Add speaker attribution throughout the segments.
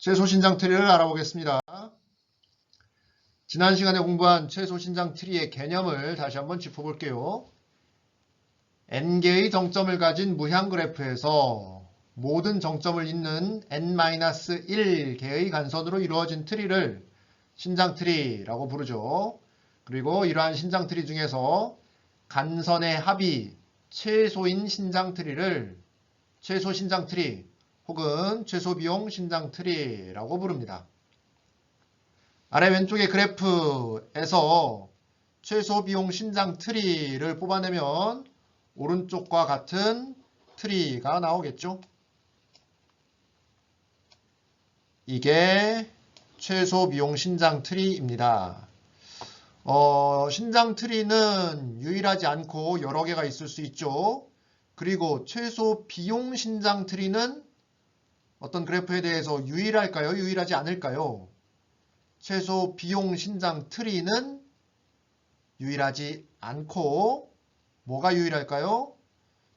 Speaker 1: 최소 신장 트리를 알아보겠습니다. 지난 시간에 공부한 최소 신장 트리의 개념을 다시 한번 짚어볼게요. n개의 정점을 가진 무향 그래프에서 모든 정점을 잇는 n-1개의 간선으로 이루어진 트리를 신장 트리라고 부르죠. 그리고 이러한 신장 트리 중에서 간선의 합이 최소인 신장 트리를 최소 신장 트리 혹은 최소 비용 신장 트리라고 부릅니다. 아래 왼쪽의 그래프에서 최소 비용 신장 트리를 뽑아내면 오른쪽과 같은 트리가 나오겠죠. 이게 최소 비용 신장 트리입니다. 어, 신장 트리는 유일하지 않고 여러 개가 있을 수 있죠. 그리고 최소 비용 신장 트리는 어떤 그래프에 대해서 유일할까요? 유일하지 않을까요? 최소 비용 신장 트리는 유일하지 않고 뭐가 유일할까요?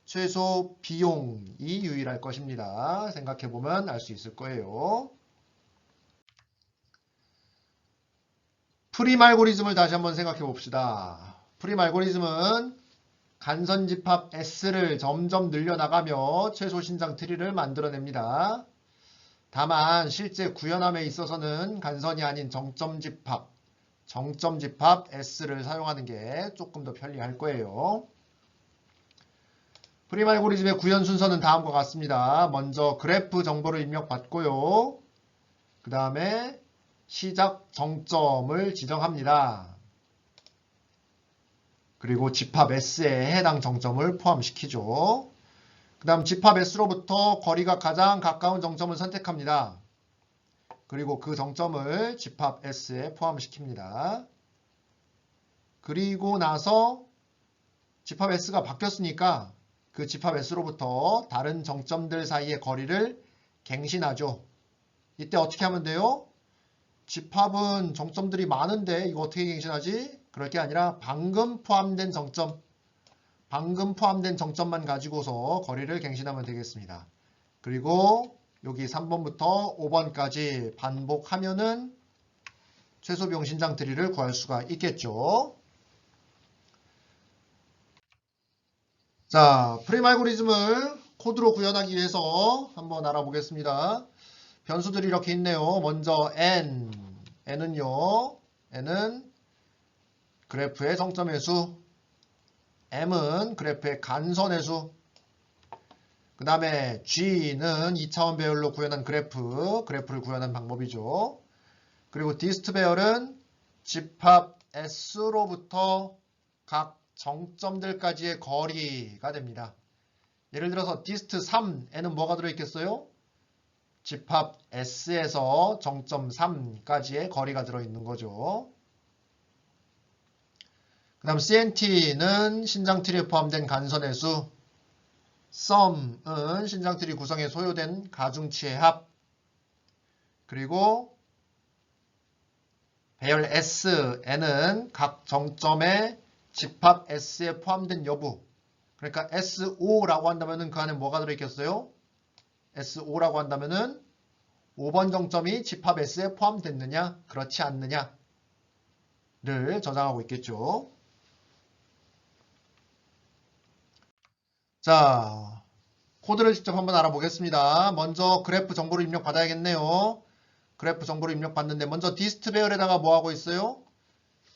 Speaker 1: 최소 비용이 유일할 것입니다. 생각해 보면 알 수 있을 거예요. 프림 알고리즘을 다시 한번 생각해 봅시다. 프림 알고리즘은 간선 집합 S를 점점 늘려나가며 최소 신장 트리를 만들어냅니다. 다만 실제 구현함에 있어서는 간선이 아닌 정점 집합, 정점 집합 S를 사용하는 게 조금 더 편리할 거예요. 프림 알고리즘의 구현 순서는 다음과 같습니다. 먼저 그래프 정보를 입력받고요. 그 다음에 시작 정점을 지정합니다. 그리고 집합 S에 해당 정점을 포함시키죠. 그 다음 집합 S로부터 거리가 가장 가까운 정점을 선택합니다. 그리고 그 정점을 집합 S에 포함시킵니다. 그리고 나서 집합 S가 바뀌었으니까 그 집합 S로부터 다른 정점들 사이의 거리를 갱신하죠. 이때 어떻게 하면 돼요? 집합은 정점들이 많은데 이거 어떻게 갱신하지? 그럴 게 아니라 방금 포함된 정점, 방금 포함된 정점만 가지고서 거리를 갱신하면 되겠습니다. 그리고 여기 3번부터 5번까지 반복하면은 최소 비용 신장 트리를 구할 수가 있겠죠. 자, 프레임 알고리즘을 코드로 구현하기 위해서 한번 알아보겠습니다. 변수들이 이렇게 있네요. 먼저 n, n은요. n은 그래프의 정점의 수, m은 그래프의 간선의 수, 그 다음에 g는 2차원 배열로 구현한 그래프, 그래프를 구현한 방법이죠. 그리고 디스트 배열은 집합 s로부터 각 정점들까지의 거리가 됩니다. 예를 들어서 디스트 3에는 뭐가 들어있겠어요? 집합 S에서 정점 3까지의 거리가 들어있는 거죠. 그 다음 CNT는 신장트리에 포함된 간선의 수, SUM은 신장트리 구성에 소요된 가중치의 합, 그리고 배열 SN은 각 정점의 집합 S에 포함된 여부, 그러니까 SO라고 한다면 그 안에 뭐가 들어있겠어요? SO라고 한다면은 5번 정점이 집합 S에 포함됐느냐, 그렇지 않느냐를 저장하고 있겠죠. 자, 코드를 직접 한번 알아보겠습니다. 먼저 그래프 정보를 입력 받아야겠네요. 그래프 정보를 입력 받는데 먼저 디스트 배열에다가 뭐 하고 있어요?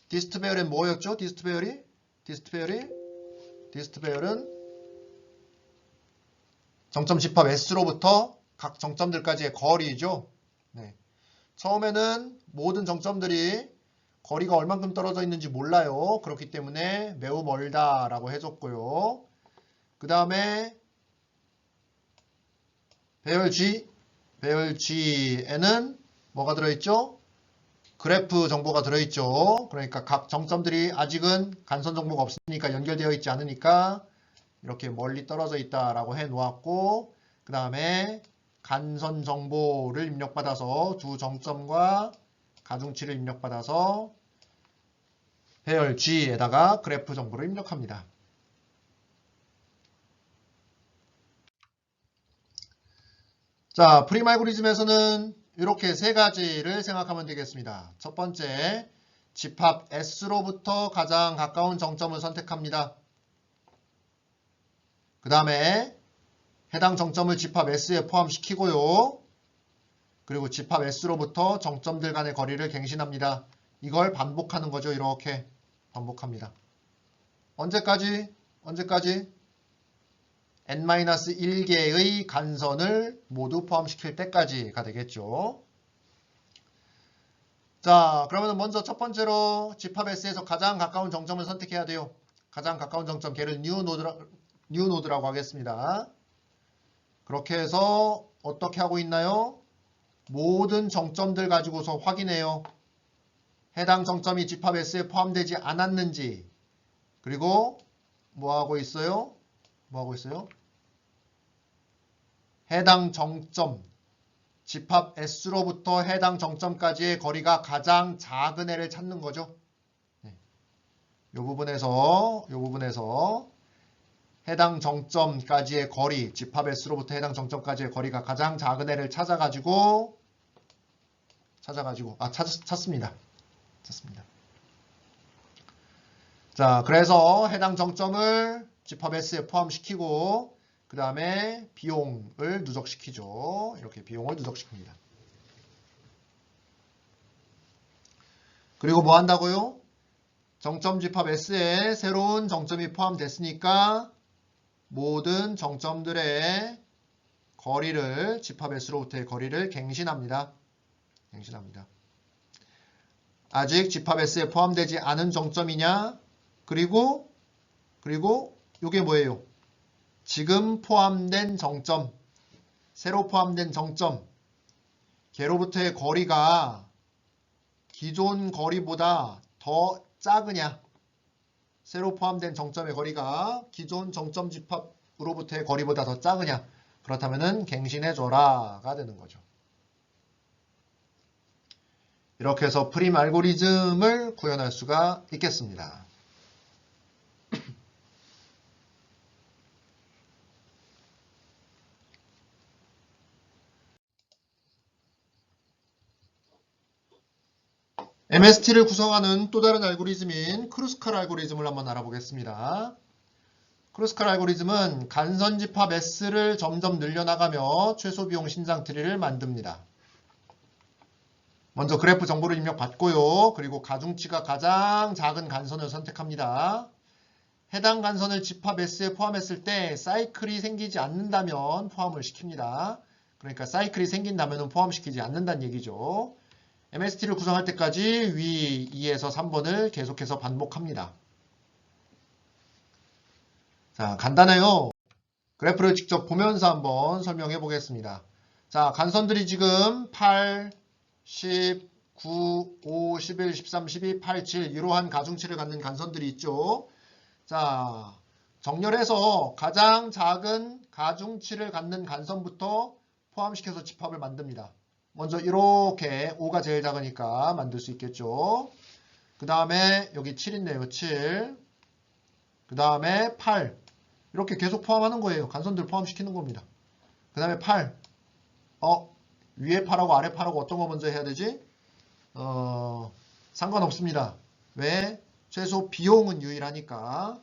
Speaker 1: 디스트 배열엔 뭐였죠? 디스트 배열이? 디스트 배열이? 디스트 배열은 정점 집합 S로부터 각 정점들까지의 거리죠. 네. 처음에는 모든 정점들이 거리가 얼만큼 떨어져 있는지 몰라요. 그렇기 때문에 매우 멀다라고 해줬고요. 그 다음에 배열 G, 배열 G에는 뭐가 들어있죠? 그래프 정보가 들어있죠. 그러니까 각 정점들이 아직은 간선 정보가 없으니까 연결되어 있지 않으니까 이렇게 멀리 떨어져 있다라고 해 놓았고 그 다음에 간선 정보를 입력받아서 두 정점과 가중치를 입력받아서 배열 G에다가 그래프 정보를 입력합니다. 자, 프림 알고리즘에서는 이렇게 세 가지를 생각하면 되겠습니다. 첫 번째, 집합 S로부터 가장 가까운 정점을 선택합니다. 그 다음에 해당 정점을 집합 S에 포함시키고요. 그리고 집합 S로부터 정점들 간의 거리를 갱신합니다. 이걸 반복하는 거죠. 이렇게 반복합니다. 언제까지? 언제까지? N-1개의 간선을 모두 포함시킬 때까지가 되겠죠. 자, 그러면 먼저 첫 번째로 집합 S에서 가장 가까운 정점을 선택해야 돼요. 가장 가까운 정점, 걔를 뉴 노드라, 뉴 노드라고 하겠습니다. 그렇게 해서 어떻게 하고 있나요? 모든 정점들 가지고서 확인해요. 해당 정점이 집합 S에 포함되지 않았는지 그리고 뭐 하고 있어요? 뭐 하고 있어요? 해당 정점 집합 S로부터 해당 정점까지의 거리가 가장 작은 애를 찾는 거죠. 네. 이 부분에서 이 부분에서 해당 정점까지의 거리, 집합 S로부터 해당 정점까지의 거리가 가장 작은 애를 찾아가지고 찾아가지고 아 찾, 찾습니다. 찾습니다. 자, 그래서 해당 정점을 집합 S에 포함시키고 그 다음에 비용을 누적시키죠. 이렇게 비용을 누적시킵니다. 그리고 뭐 한다고요? 정점 집합 S에 새로운 정점이 포함됐으니까 모든 정점들의 거리를 집합 S로부터의 거리를 갱신합니다. 갱신합니다. 아직 집합 S에 포함되지 않은 정점이냐? 그리고 그리고 이게 뭐예요? 지금 포함된 정점, 새로 포함된 정점, 걔로부터의 거리가 기존 거리보다 더 작으냐? 새로 포함된 정점의 거리가 기존 정점 집합으로부터의 거리보다 더 작으냐? 그렇다면은 갱신해줘라가 되는 거죠. 이렇게 해서 프림 알고리즘을 구현할 수가 있겠습니다. MST를 구성하는 또 다른 알고리즘인 크루스칼 알고리즘을 한번 알아보겠습니다. 크루스칼 알고리즘은 간선 집합 S를 점점 늘려나가며 최소 비용 신장 트리를 만듭니다. 먼저 그래프 정보를 입력받고요. 그리고 가중치가 가장 작은 간선을 선택합니다. 해당 간선을 집합 S에 포함했을 때 사이클이 생기지 않는다면 포함을 시킵니다. 그러니까 사이클이 생긴다면 포함시키지 않는다는 얘기죠. MST를 구성할 때까지 위 2에서 3번을 계속해서 반복합니다. 자, 간단해요. 그래프를 직접 보면서 한번 설명해 보겠습니다. 자, 간선들이 지금 8, 10, 9, 5, 11, 13, 12, 8, 7 이러한 가중치를 갖는 간선들이 있죠. 자, 정렬해서 가장 작은 가중치를 갖는 간선부터 포함시켜서 집합을 만듭니다. 먼저 이렇게 5가 제일 작으니까 만들 수 있겠죠. 그 다음에 여기 7 있네요. 7. 그 다음에 8. 이렇게 계속 포함하는 거예요. 간선들 포함시키는 겁니다. 그 다음에 8. 어, 위에 8하고 아래 8하고 어떤 거 먼저 해야 되지? 어, 상관없습니다. 왜? 최소 비용은 유일하니까.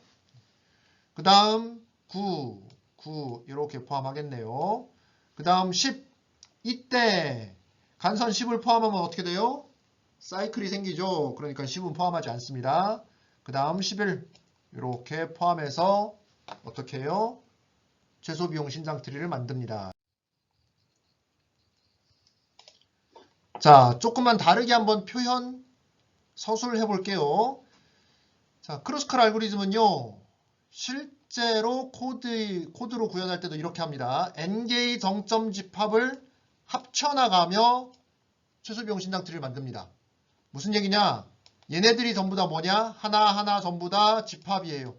Speaker 1: 그 다음 9. 9 이렇게 포함하겠네요. 그 다음 10. 이때 간선 10을 포함하면 어떻게 돼요? 사이클이 생기죠. 그러니까 10은 포함하지 않습니다. 그 다음 11 이렇게 포함해서 어떻게 해요? 최소 비용 신장 트리를 만듭니다. 자, 조금만 다르게 한번 표현 서술을 해볼게요. 자, 크로스칼 알고리즘은요. 실제로 코드, 코드로 구현할 때도 이렇게 합니다. n개의 정점 집합을 합쳐나가며 최소비용 신장트리를 만듭니다. 무슨 얘기냐? 얘네들이 전부 다 뭐냐? 하나하나 전부 다 집합이에요.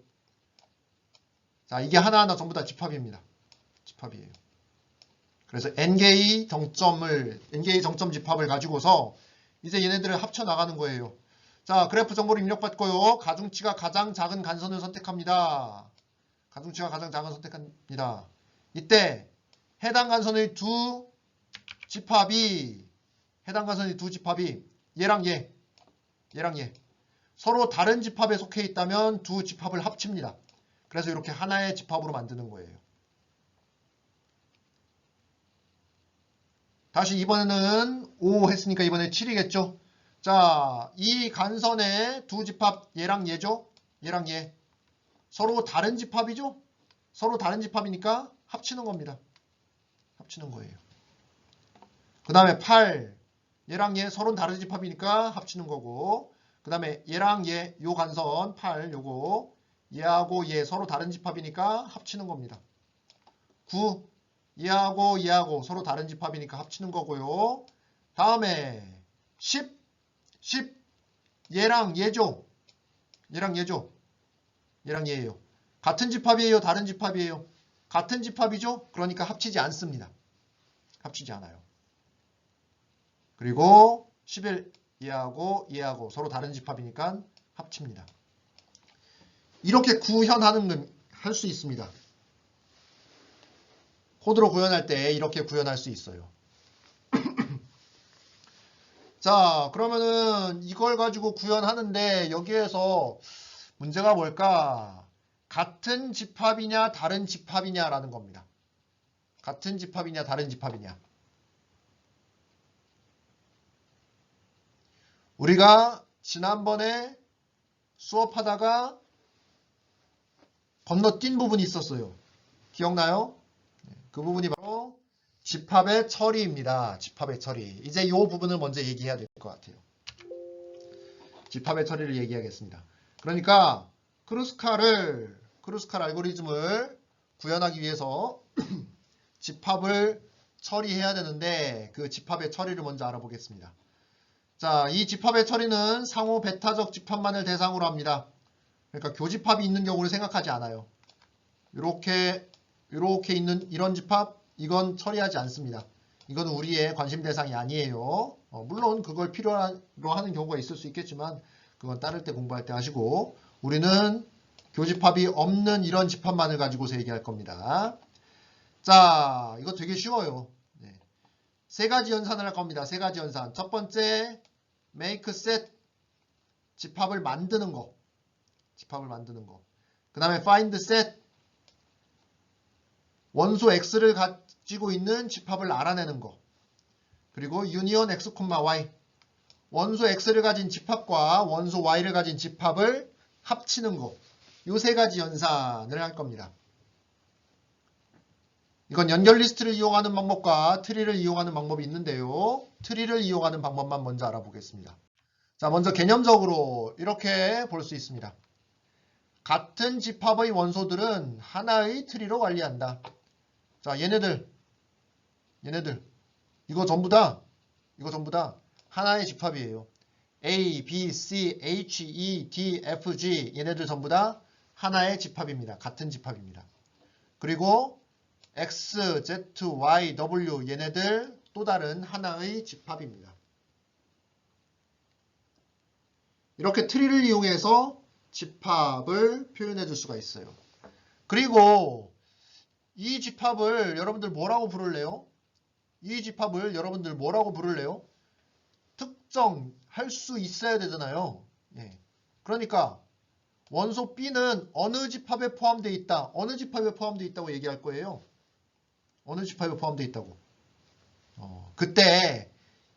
Speaker 1: 자, 이게 하나하나 전부 다 집합입니다. 집합이에요. 그래서 n개의 정점을, n개의 정점 집합을 가지고서 이제 얘네들을 합쳐 나가는 거예요. 자, 그래프 정보를 입력받고요. 가중치가 가장 작은 간선을 선택합니다. 가중치가 가장 작은 선택합니다. 이때 해당 간선의 두 집합이 해당 가선이 두 집합이 얘랑 얘, 얘랑 얘 서로 다른 집합에 속해 있다면 두 집합을 합칩니다. 그래서 이렇게 하나의 집합으로 만드는 거예요. 다시 이번에는 5 했으니까 이번에 7이겠죠? 자, 이 간선의 두 집합 얘랑 얘죠? 얘랑 얘. 서로 다른 집합이죠? 서로 다른 집합이니까 합치는 겁니다. 합치는 거예요. 그 다음에 8. 얘랑 얘 서로 다른 집합이니까 합치는 거고 그 다음에 얘랑 얘 요 간선 8 요거 얘하고 얘 서로 다른 집합이니까 합치는 겁니다. 9. 얘하고 얘하고 서로 다른 집합이니까 합치는 거고요. 다음에 10. 10. 얘랑 얘죠. 얘랑 얘죠. 얘랑 얘예요. 같은 집합이에요? 다른 집합이에요? 같은 집합이죠? 그러니까 합치지 않습니다. 합치지 않아요. 그리고 11 얘하고 얘하고 서로 다른 집합이니까 합칩니다. 이렇게 구현하는 할 수 있습니다. 코드로 구현할 때 이렇게 구현할 수 있어요. 자, 그러면은 이걸 가지고 구현하는데 여기에서 문제가 뭘까? 같은 집합이냐 다른 집합이냐라는 겁니다. 같은 집합이냐 다른 집합이냐. 우리가 지난번에 수업하다가 건너뛴 부분이 있었어요. 기억나요? 그 부분이 바로 집합의 처리입니다. 집합의 처리. 이제 이 부분을 먼저 얘기해야 될 것 같아요. 집합의 처리를 얘기하겠습니다. 그러니까 크루스칼을 크루스칼 알고리즘을 구현하기 위해서 집합을 처리해야 되는데 그 집합의 처리를 먼저 알아보겠습니다. 자, 이 집합의 처리는 상호 베타적 집합만을 대상으로 합니다. 그러니까 교집합이 있는 경우를 생각하지 않아요. 이렇게 이렇게 있는 이런 집합 이건 처리하지 않습니다. 이건 우리의 관심 대상이 아니에요. 어, 물론 그걸 필요로 하는 경우가 있을 수 있겠지만 그건 따를 때 공부할 때 하시고 우리는 교집합이 없는 이런 집합만을 가지고서 얘기할 겁니다. 자, 이거 되게 쉬워요. 네. 세 가지 연산을 할 겁니다. 세 가지 연산. 첫 번째, make set 집합을 만드는 거. 집합을 만드는 거. 그 다음에 find set 원소 x를 가지고 있는 집합을 알아내는 거. 그리고 union x, y 원소 x를 가진 집합과 원소 y를 가진 집합을 합치는 거. 요 세 가지 연산을 할 겁니다. 이건 연결 리스트를 이용하는 방법과 트리를 이용하는 방법이 있는데요. 트리를 이용하는 방법만 먼저 알아보겠습니다. 자, 먼저 개념적으로 이렇게 볼 수 있습니다. 같은 집합의 원소들은 하나의 트리로 관리한다. 자, 얘네들, 얘네들, 이거 전부 다, 이거 전부 다 하나의 집합이에요. A, B, C, H, E, D, F, G 얘네들 전부 다 하나의 집합입니다. 같은 집합입니다. 그리고 X, Z, Y, W 얘네들 또 다른 하나의 집합입니다. 이렇게 트리를 이용해서 집합을 표현해 줄 수가 있어요. 그리고 이 집합을 여러분들 뭐라고 부를래요? 이 집합을 여러분들 뭐라고 부를래요? 특정할 수 있어야 되잖아요. 예. 그러니까 원소 B는 어느 집합에 포함되어 있다. 어느 집합에 포함되어 있다고 얘기할 거예요. 어느 집합에 포함되어 있다고. 어, 그때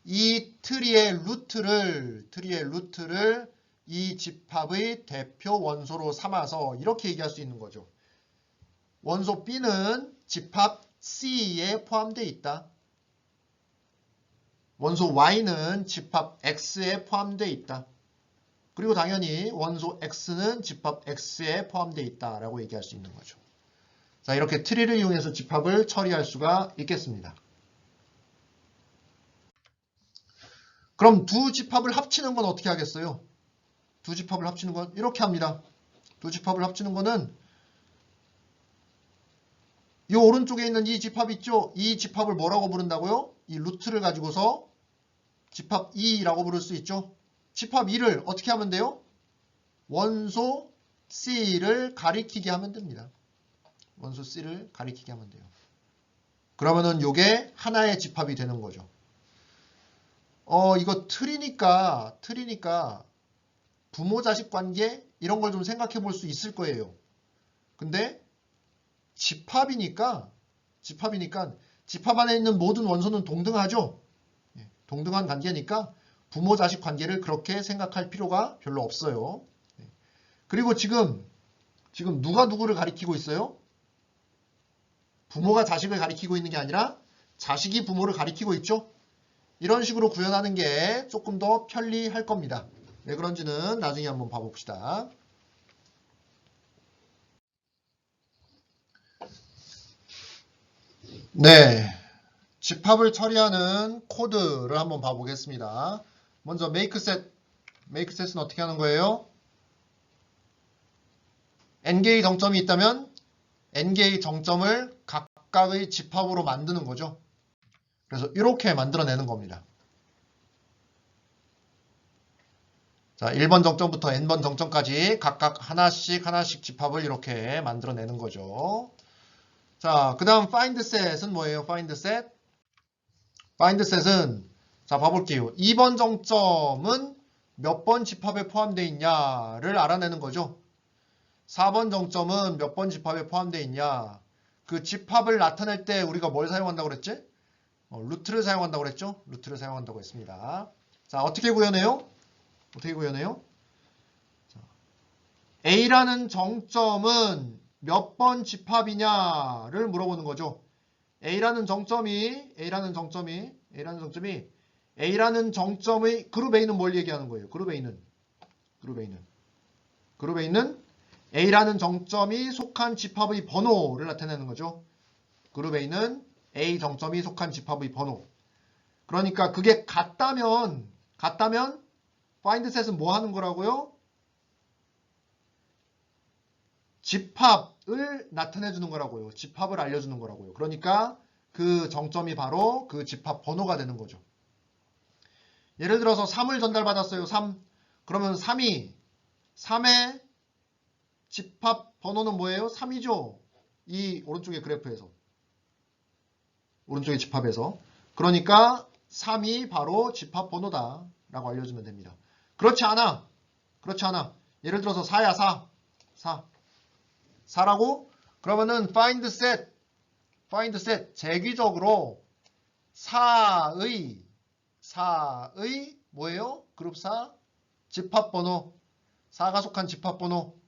Speaker 1: 이 트리의 루트를 트리의 루트를 이 집합의 대표 원소로 삼아서 이렇게 얘기할 수 있는 거죠. 원소 B는 집합 C에 포함되어 있다. 원소 Y는 집합 X에 포함되어 있다. 그리고 당연히 원소 X는 집합 X에 포함되어 있다라고 얘기할 수 있는 거죠. 자, 이렇게 트리를 이용해서 집합을 처리할 수가 있겠습니다. 그럼 두 집합을 합치는 건 어떻게 하겠어요? 두 집합을 합치는 건 이렇게 합니다. 두 집합을 합치는 거는 이 오른쪽에 있는 이 집합 있죠? 이 집합을 뭐라고 부른다고요? 이 루트를 가지고서 집합 2라고 부를 수 있죠? 집합 2를 어떻게 하면 돼요? 원소 C를 가리키게 하면 됩니다. 원소 C를 가리키게 하면 돼요. 그러면은 이게 하나의 집합이 되는 거죠. 어, 이거 틀이니까, 틀이니까 부모 자식 관계 이런 걸 좀 생각해 볼 수 있을 거예요. 근데 집합이니까, 집합이니까 집합 안에 있는 모든 원소는 동등하죠. 예, 동등한 관계니까 부모 자식 관계를 그렇게 생각할 필요가 별로 없어요. 예. 그리고 지금 지금 누가 누구를 가리키고 있어요? 부모가 자식을 가리키고 있는 게 아니라 자식이 부모를 가리키고 있죠. 이런 식으로 구현하는 게 조금 더 편리할 겁니다. 왜 그런지는 나중에 한번 봐봅시다. 네. 집합을 처리하는 코드를 한번 봐보겠습니다. 먼저 make set. make set은 어떻게 하는 거예요? n개의 정점이 있다면 n개의 정점을 각각의 집합으로 만드는 거죠. 그래서 이렇게 만들어내는 겁니다. 자, 1번 정점부터 n번 정점까지 각각 하나씩 하나씩 집합을 이렇게 만들어내는 거죠. 자, 그 다음 find set은 뭐예요? find set? find set은 자, 봐볼게요. 2번 정점은 몇 번 집합에 포함되어 있냐를 알아내는 거죠. 4번 정점은 몇 번 집합에 포함되어 있냐. 그 집합을 나타낼 때 우리가 뭘 사용한다고 그랬지? 어, 루트를 사용한다고 그랬죠? 루트를 사용한다고 했습니다. 자, 어떻게 구현해요? 어떻게 구현해요? 자, A라는 정점은 몇 번 집합이냐를 물어보는 거죠. A라는 정점이 A라는 정점이 A라는 정점이 A라는 정점의 그룹 A는 뭘 얘기하는 거예요? 그룹 A는 그룹 A는 그룹 A는 A라는 정점이 속한 집합의 번호를 나타내는 거죠. 그룹 A는 A 정점이 속한 집합의 번호. 그러니까 그게 같다면 같다면 find set은 뭐 하는 거라고요? 집합을 나타내 주는 거라고요. 집합을 알려 주는 거라고요. 그러니까 그 정점이 바로 그 집합 번호가 되는 거죠. 예를 들어서 3을 전달받았어요. 3. 그러면 3이 3의 집합 번호는 뭐예요? 3이죠. 이 오른쪽의 그래프에서. 오른쪽의 집합에서. 그러니까 3이 바로 집합 번호다 라고 알려주면 됩니다. 그렇지 않아. 그렇지 않아. 예를 들어서 4야 4. 4. 4라고? 그러면은 find set find set 재기적으로 4의 4의 뭐예요? 그룹 4 집합 번호 4가 속한 집합 번호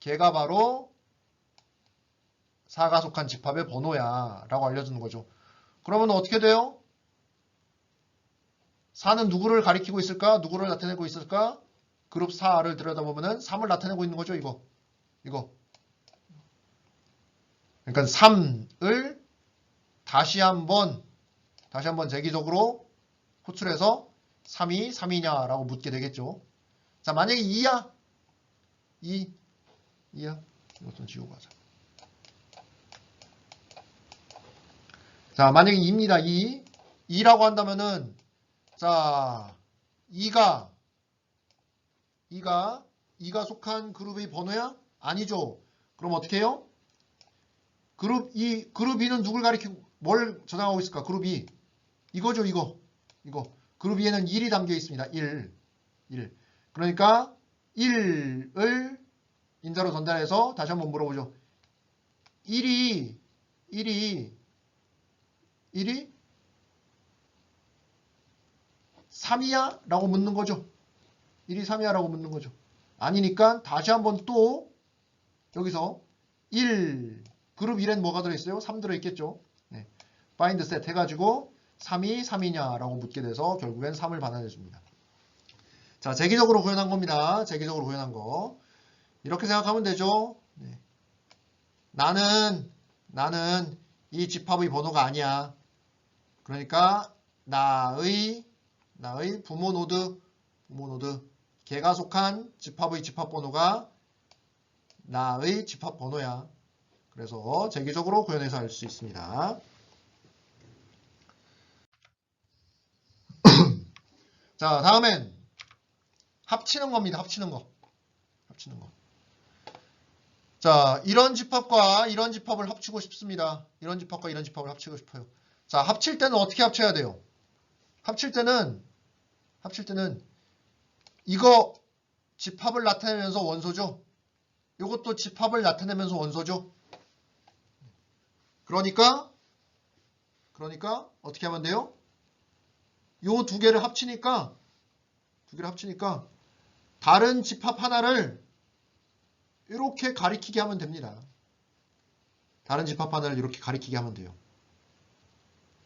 Speaker 1: 걔가 바로 4가 속한 집합의 번호야 라고 알려주는 거죠. 그러면 어떻게 돼요? 4는 누구를 가리키고 있을까? 누구를 나타내고 있을까? 그룹 4를 들여다보면은 3을 나타내고 있는 거죠. 이거. 이거. 그러니까 3을 다시 한번 다시 한번 재기적으로 호출해서 3이 3이냐라고 묻게 되겠죠. 자, 만약에 2야. 2. 2야. 이것 좀 지우고 가자. 자, 만약에 2입니다. 2. 2라고 한다면은 자, 2가 2가 2가 속한 그룹의 번호야? 아니죠. 그럼 어떻게 해요? 그룹 2, 그룹 2는 누굴 가리키고 뭘 저장하고 있을까? 그룹 2. 이거죠, 이거. 이거. 그룹 2에는 1이 담겨 있습니다. 1. 1. 그러니까 1을 인자로 전달해서 다시 한번 물어보죠. 1이 1이 1이 3이야? 라고 묻는 거죠. 1이 3이야? 라고 묻는 거죠. 아니니까 다시 한번 또 여기서 1 그룹 1엔 뭐가 들어있어요? 3 들어있겠죠. 네. find set 해가지고 3이 3이냐 라고 묻게 돼서 결국엔 3을 반환해 줍니다. 자, 재기적으로 구현한 겁니다. 재기적으로 구현한 거. 이렇게 생각하면 되죠. 네. 나는 나는 이 집합의 번호가 아니야. 그러니까 나의 나의 부모 노드 부모 노드 걔가 속한 집합의 집합 번호가 나의 집합 번호야. 그래서 재기적으로 구현해서 알 수 있습니다. 자, 다음엔 합치는 겁니다. 합치는 거. 합치는 거. 자, 이런 집합과 이런 집합을 합치고 싶습니다. 이런 집합과 이런 집합을 합치고 싶어요. 자, 합칠 때는 어떻게 합쳐야 돼요? 합칠 때는 합칠 때는 이거 집합을 나타내면서 원소죠. 이것도 집합을 나타내면서 원소죠. 그러니까 그러니까 어떻게 하면 돼요? 요 두 개를 합치니까 두 개를 합치니까 다른 집합 하나를 이렇게 가리키게 하면 됩니다. 다른 집합 하나를 이렇게 가리키게 하면 돼요.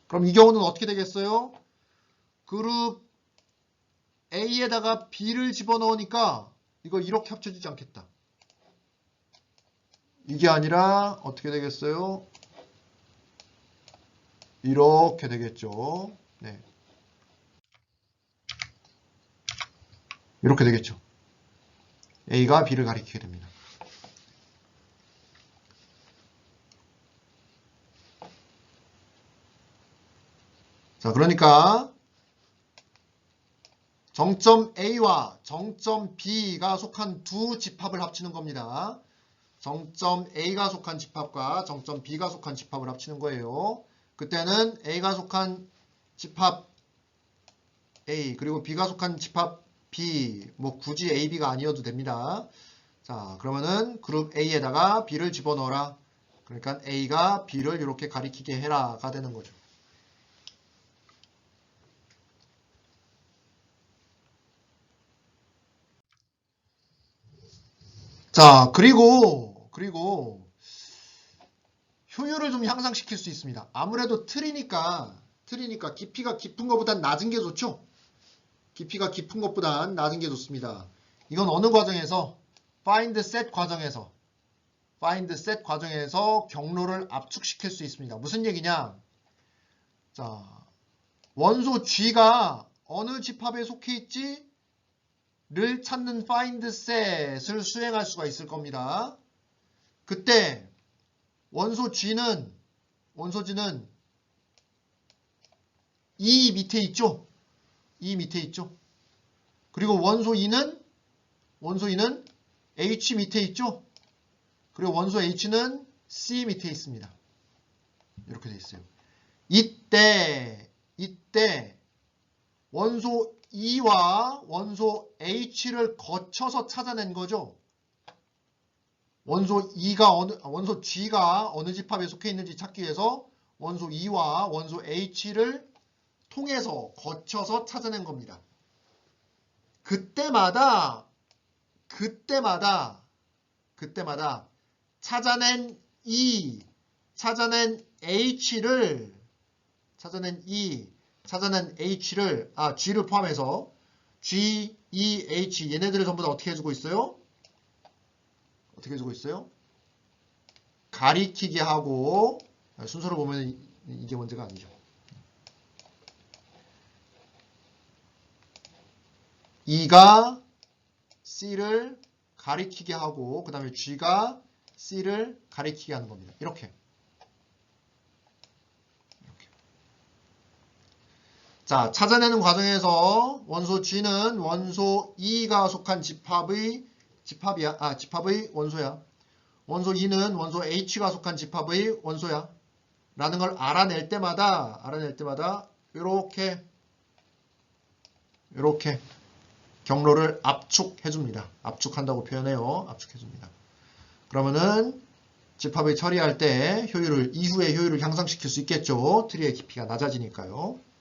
Speaker 1: 그럼 이 경우는 어떻게 되겠어요? 그룹 A에다가 B를 집어넣으니까 이거 이렇게 합쳐지지 않겠다. 이게 아니라 어떻게 되겠어요? 이렇게 되겠죠. 네. 이렇게 되겠죠. A가 B를 가리키게 됩니다. 자, 그러니까 정점 A와 정점 B가 속한 두 집합을 합치는 겁니다. 정점 A가 속한 집합과 정점 B가 속한 집합을 합치는 거예요. 그때는 A가 속한 집합 A 그리고 B가 속한 집합 B 뭐 굳이 A, B가 아니어도 됩니다. 자 그러면은 그룹 A에다가 B를 집어넣어라. 그러니까 A가 B를 이렇게 가리키게 해라가 되는 거죠. 자 그리고 그리고 효율을 좀 향상시킬 수 있습니다. 아무래도 틀이니까 틀이니까 깊이가 깊은 것보단 낮은 게 좋죠. 깊이가 깊은 것보단 낮은 게 좋습니다. 이건 어느 과정에서 find set 과정에서 find set 과정에서 경로를 압축시킬 수 있습니다. 무슨 얘기냐? 자 원소 G가 어느 집합에 속해 있지? 를 찾는 find set을 수행할 수가 있을 겁니다. 그때 원소 G는 원소 G는 이 밑에 있죠. 이 밑에 있죠. 그리고 원소 E는 원소 E는 H 밑에 있죠. 그리고 원소 H는 C 밑에 있습니다. 이렇게 돼 있어요. 이때 이때 원소 E와 원소 H를 거쳐서 찾아낸 거죠. 원소 E가 어느 원소 G가 어느 집합에 속해 있는지 찾기 위해서 원소 E와 원소 H를 통해서 거쳐서 찾아낸 겁니다. 그때마다 그때마다 그때마다 찾아낸 E, 찾아낸 H를 찾아낸 E, 찾아낸 H를 아 G를 포함해서 G, E, H 얘네들을 전부 다 어떻게 해주고 있어요? 어떻게 해주고 있어요? 가리키게 하고 순서로 보면 이게 문제가 아니죠. E가 C를 가리키게 하고 그 다음에 G가 C를 가리키게 하는 겁니다. 이렇게. 자, 찾아내는 과정에서 원소 G는 원소 E가 속한 집합의 집합이야. 아, 집합의 원소야. 원소 E는 원소 H가 속한 집합의 원소야. 라는 걸 알아낼 때마다 알아낼 때마다 이렇게 이렇게 경로를 압축해 줍니다. 압축한다고 표현해요. 압축해 줍니다. 그러면은 집합을 처리할 때 효율을 이후의 효율을 향상시킬 수 있겠죠. 트리의 깊이가 낮아지니까요.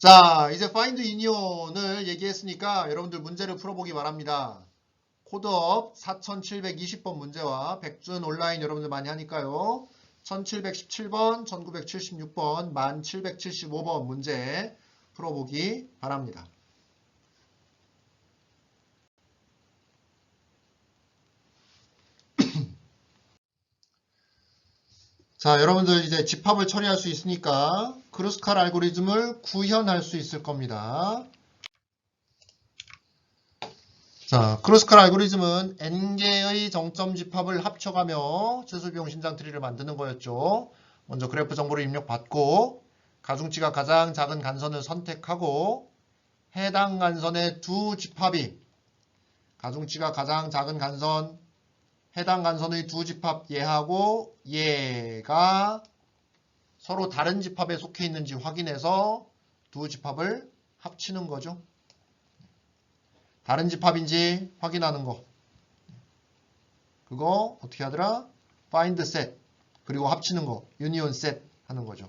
Speaker 1: 자, 이제 find union을 얘기했으니까 여러분들 문제를 풀어보기 바랍니다. 코드업 4720번 문제와 백준 온라인 여러분들 많이 하니까요. 1717번, 1976번, 1775번 문제 풀어보기 바랍니다. 자, 여러분들 이제 집합을 처리할 수 있으니까 크루스칼 알고리즘을 구현할 수 있을 겁니다. 자, 크루스칼 알고리즘은 n개의 정점 집합을 합쳐가며 최소비용 신장 트리를 만드는 거였죠. 먼저 그래프 정보를 입력받고 가중치가 가장 작은 간선을 선택하고 해당 간선의 두 집합이 가중치가 가장 작은 간선 해당 간선의 두 집합 얘하고 얘가 서로 다른 집합에 속해 있는지 확인해서 두 집합을 합치는 거죠. 다른 집합인지 확인하는 거. 그거 어떻게 하더라? find set 그리고 합치는 거 union set 하는 거죠.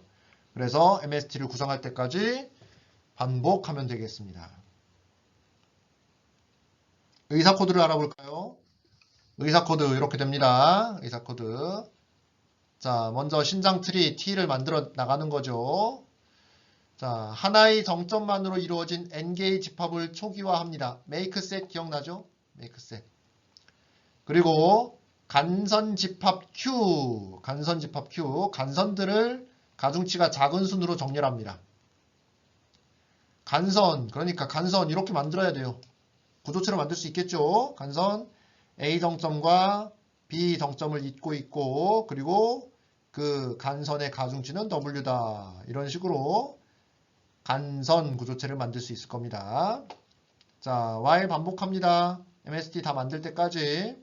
Speaker 1: 그래서 MST를 구성할 때까지 반복하면 되겠습니다. 의사 코드를 알아볼까요? 의사 코드 이렇게 됩니다. 의사 코드. 자, 먼저 신장 트리 T를 만들어 나가는 거죠. 자, 하나의 정점만으로 이루어진 n개의 집합을 초기화합니다. set 기억나죠? set. 그리고 간선 집합 Q, 간선 집합 Q, 간선들을 가중치가 작은 순으로 정렬합니다. 간선, 그러니까 간선 이렇게 만들어야 돼요. 구조체로 만들 수 있겠죠. 간선 A 정점과 B 정점을 잇고 있고 그리고 그 간선의 가중치는 W다. 이런 식으로 간선 구조체를 만들 수 있을 겁니다. 자, while 반복합니다. MST 다 만들 때까지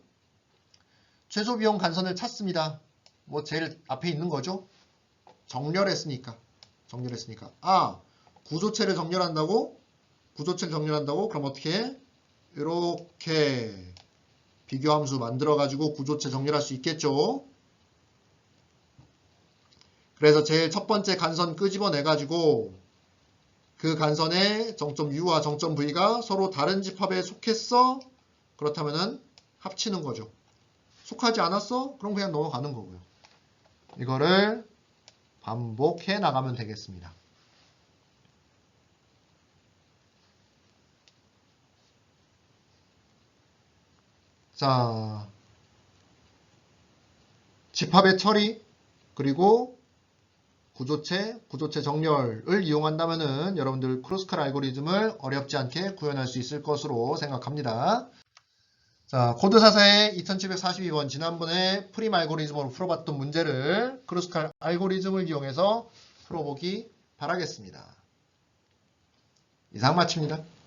Speaker 1: 최소 비용 간선을 찾습니다. 뭐 제일 앞에 있는 거죠. 정렬했으니까. 정렬했으니까. 아, 구조체를 정렬한다고? 구조체를 정렬한다고? 그럼 어떻게 해? 이렇게 비교함수 만들어 가지고 구조체 정렬할 수 있겠죠. 그래서 제일 첫 번째 간선 끄집어내 가지고 그 간선의 정점 U와 정점 V가 서로 다른 집합에 속했어? 그렇다면은 합치는 거죠. 속하지 않았어? 그럼 그냥 넘어가는 거고요. 이거를 반복해 나가면 되겠습니다. 자, 집합의 처리, 그리고 구조체, 구조체 정렬을 이용한다면은 여러분들 크로스칼 알고리즘을 어렵지 않게 구현할 수 있을 것으로 생각합니다. 자, 코드사사의 2742번 지난번에 프림 알고리즘으로 풀어봤던 문제를 크로스칼 알고리즘을 이용해서 풀어보기 바라겠습니다. 이상 마칩니다.